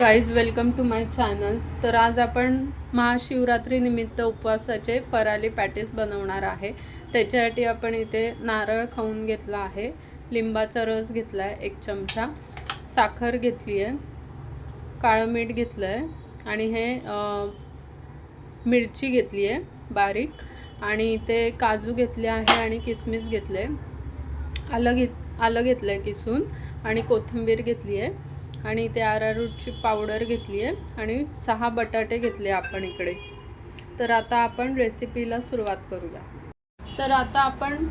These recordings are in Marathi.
Guys welcome to my channel तर आज आपण महाशिवरात्रीनिमित्त उपवासाचे फराली पॅटीस बनवणार आहे. त्याच्यासाठी आपण इथे नारळ खाऊन घेतला आहे. लिंबाचा रस घेतला आहे एक चमचा. साखर घेतली आहे काळं मीठ घेतलं आहे आणि हे मिरची घेतली आहे बारीक. आणि इथे काजू घेतले आहे आणि किसमिस घेतले. आलं घेत आलं घेतलं आहे किसून. आणि कोथिंबीर घेतली आहे आणि इथे आरारूटची पावडर घेतली आहे आणि सहा बटाटे घेतले आपण इकडे. तर आता आपण रेसिपीला सुरुवात करूया. तर आता आपण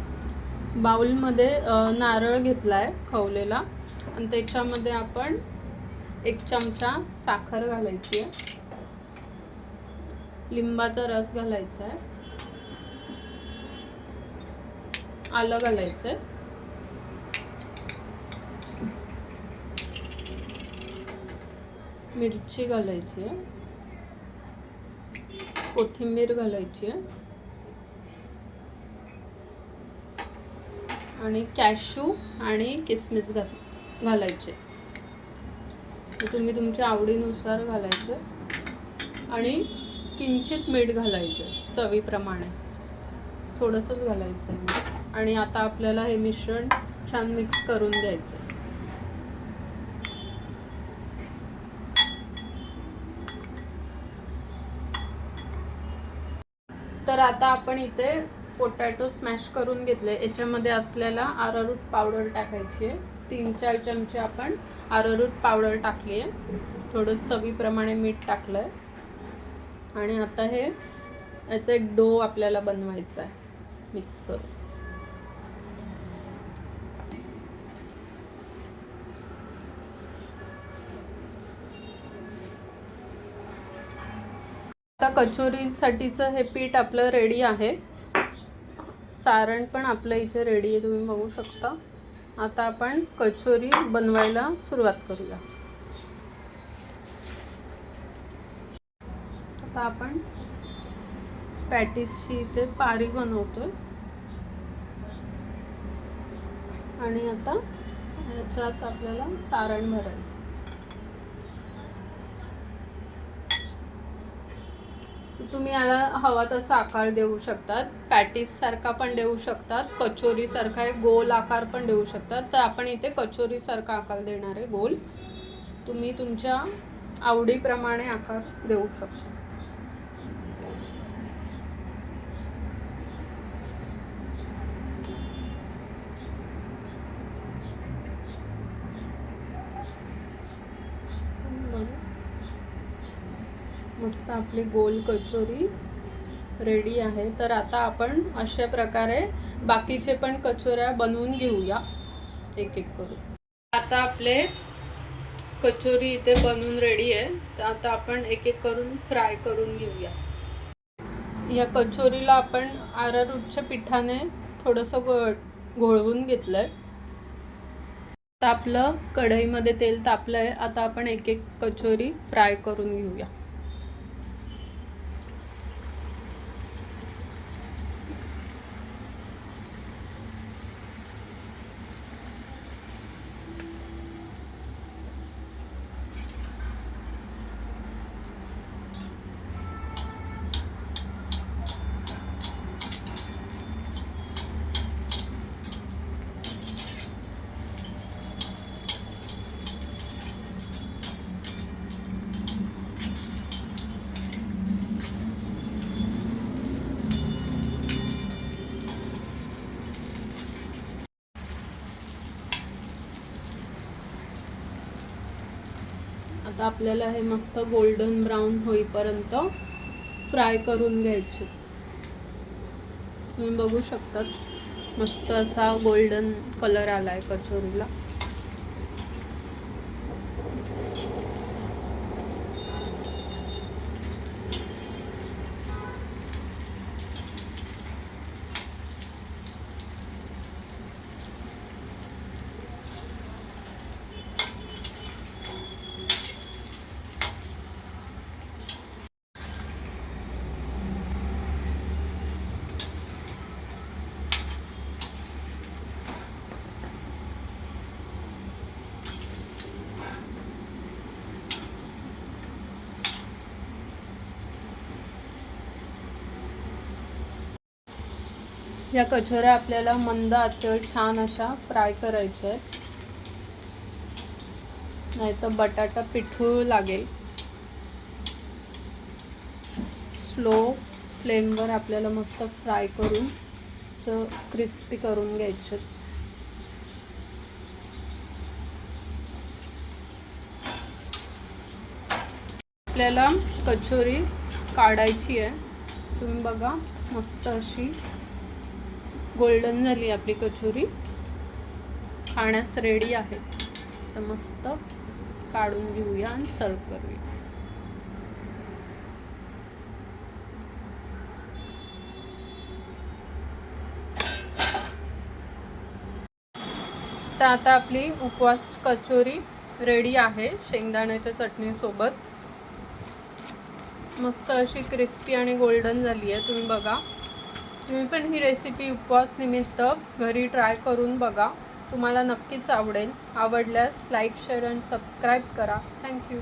बाउलमध्ये नारळ घेतला आहे खवलेला. आणि त्याच्यामध्ये आपण एक चमचा साखर घालायची आहे. लिंबाचा रस घालायचा आहे. आलं घालायचं आहे मिरची घालायची आहे. कोथिंबीर घालायची आहे. आणि कॅशू आणि किसमिस घाल घालायचे. तुम्ही तुमच्या आवडीनुसार घालायचे. आणि किंचित मीठ घालायचं चवीप्रमाणे. थोडंसंच घालायचं आहे. आणि आता आपल्याला हे मिश्रण छान मिक्स करून घ्यायचं तर आता आपण इथे पोटॅटो स्मॅश करून घेतले याच्यामध्ये आपल्याला आरारूट पावडर टाकायची आहे. तीन चार चमचे आपण आरारूट पावडर टाकली आहे थोडं चवीप्रमाणे मीठ टाकलं आहे आणि आता हे याचा एक डो आपल्याला बनवायचा आहे मिक्स करून. आता कचोरीसाठीचं हे पीठ आपलं रेडी आहे. सारण पण आपलं इथे रेडी आहे तुम्ही बघू शकता. आता आपण कचोरी बनवायला सुरुवात करूया. आता आपण पॅटीसची इथे पारी बनवतोय. आणि आता ह्याच्यात आपल्याला सारण भरायचं. तुम्ही याला हवा तसा आकार देऊ शकतात. पॅटीससारखा पण देऊ शकतात. कचोरीसारखा एक गोल आकार पण देऊ शकतात. तर आपण इथे कचोरीसारखा आकार देणार आहे. गोल. तुम्ही तुमच्या आवडीप्रमाणे आकार देऊ शकता. मस्त आपली गोल कचोरी रेडी आहे. तर आता आपण अशा प्रकारे बाकीचे पण कचोऱ्या बनवून घेऊया. एक एक करून. आता आपले कचोरी इथे बनवून रेडी आहे. तर आता आपण एक एक करून फ्राय करून घेऊया. या कचोरीला आपण आरारूटच्या पिठाने थोडंसं गो घोळवून घेतलं आहे आता आपलं कढईमध्ये तेल तापलं आहे आता आपण एक एक कचोरी फ्राय करून घेऊया. आता आपल्याला हे मस्त गोल्डन ब्राऊन होईपर्यंत फ्राय करून घ्यायचे. तुम्ही बघू शकतात मस्त असा गोल्डन कलर आला आहे कचोरीला. या कचोऱ्या आपल्याला मंद आचळ छान अशा फ्राय करायच्या आहेत. नाही तर बटाटा पिठू लागेल. स्लो फ्लेमवर आपल्याला मस्त फ्राय करून असं क्रिस्पी करून घ्यायचे. आपल्याला कचोरी काढायची आहे. तुम्ही बघा मस्त अशी गोल्डन झाली आपली कचोरी. खाण्यास रेडी आहे. तर मस्त काढून घेऊया आणि सर्व करूया. तर आता आपली उपवास कचोरी रेडी आहे शेंगदाण्याच्या चटणीसोबत मस्त अशी क्रिस्पी आणि गोल्डन झाली आहे तुम्ही बघा. तुम्ही पण ही रेसिपी उपवास निमित्त घरी ट्राय करून बघा. तुम्हाला नक्कीच आवडेल. आवडल्यास लाईक शेअर अँड सबस्क्राईब करा. Thank you